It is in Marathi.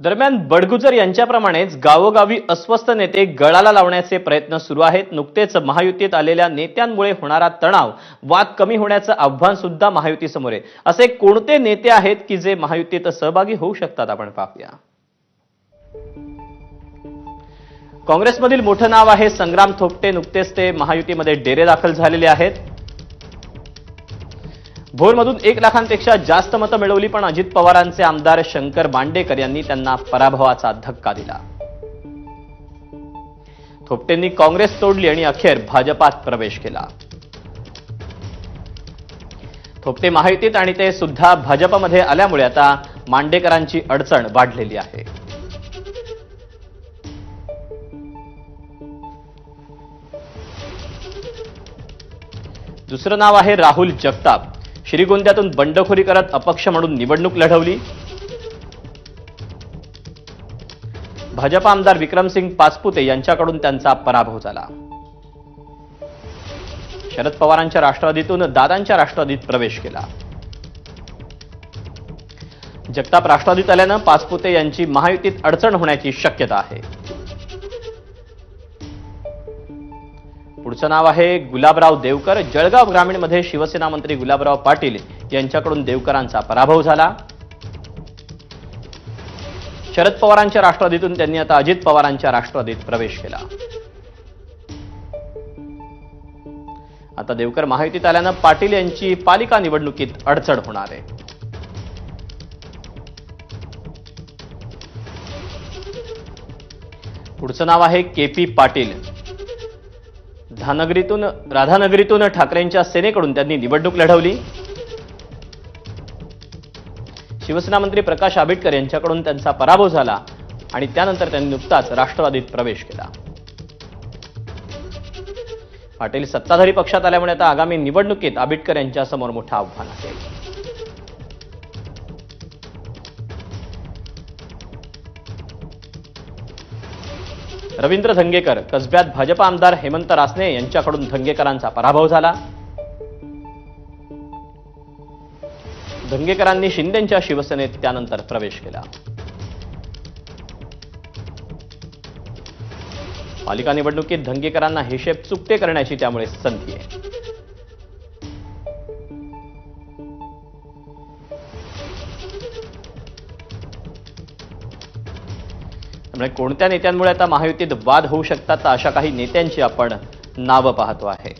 दरम्यान बडगुजर यांच्याप्रमाणेच गावोगावी अस्वस्थ नेते गळाला लावण्याचे प्रयत्न सुरू आहेत. नुकतेच महायुतीत आलेल्या नेत्यांमुळे होणारा तणाव वाद कमी होण्याचं आव्हान सुद्धा महायुतीसमोर आहे. असे कोणते नेते आहेत की जे महायुतीत सहभागी होऊ शकतात? आपण पाहूया. काँग्रेसमधील मोठं नाव आहे संग्राम थोपटे. नुकतेच ते महायुतीमध्ये डेरे दाखल झालेले आहेत. भोरमधून एक लाखांपेक्षा जास्त मतं मिळवली पण अजित पवारांचे आमदार शंकर बांडेकर यांनी त्यांना पराभवाचा धक्का दिला. थोपटेंनी काँग्रेस तोडली आणि अखेर भाजपात प्रवेश केला. थोपटे माहितीत आणि ते सुद्धा भाजपमध्ये आल्यामुळे आता मांडेकरांची अडचण वाढलेली आहे. दुसरं नाव आहे राहुल जगताप. श्रीगोंद्यातून बंडखोरी करत अपक्ष म्हणून निवडणूक लढवली. भाजप आमदार विक्रमसिंग पाचपुते यांच्याकडून त्यांचा पराभव झाला. शरद पवारांच्या राष्ट्रवादीतून दादांच्या राष्ट्रवादीत प्रवेश केला. जगताप राष्ट्रवादीत आल्यानं पाचपुते यांची महायुतीत अडचण होण्याची शक्यता आहे. पुढचं नाव आहे गुलाबराव देवकर. जळगाव ग्रामीणमध्ये शिवसेना मंत्री गुलाबराव पाटील यांच्याकडून देवकरांचा पराभव झाला. शरद पवारांच्या राष्ट्रवादीतून त्यांनी आता अजित पवारांच्या राष्ट्रवादीत प्रवेश केला. आता देवकर माहितीत आल्यानं पाटील यांची पालिका निवडणुकीत अडचण होणार आहे. पुढचं नाव आहे के पी पाटील. धानगरीतून राधानगरीतून ठाकरेंच्या सेनेकडून त्यांनी निवडणूक लढवली. शिवसेना मंत्री प्रकाश आंबेडकर यांच्याकडून त्यांचा पराभव झाला आणि त्यानंतर त्यांनी नुकताच राष्ट्रवादीत प्रवेश केला. पाटील सत्ताधारी पक्षात आल्यामुळे आता आगामी निवडणुकीत आंबेडकर यांच्यासमोर मोठं आव्हान आहे. रवींद्र धंगेकर कसब्यात भाजप आमदार हेमंत रासने यांच्याकडून धंगेकरांचा पराभव झाला. धंगेकरांनी शिंदेच्या शिवसेनेत त्यानंतर प्रवेश केला. पालिका निवडणुकीत धंगेकरांना हिशेब चुकते करण्याची त्यामुळे संधी आहे. म्हणजे कोणत्या नेत्यांमुळे आता महायुतीत वाद होऊ शकतात तर अशा काही नेत्यांची आपण नावं पाहतो आहे.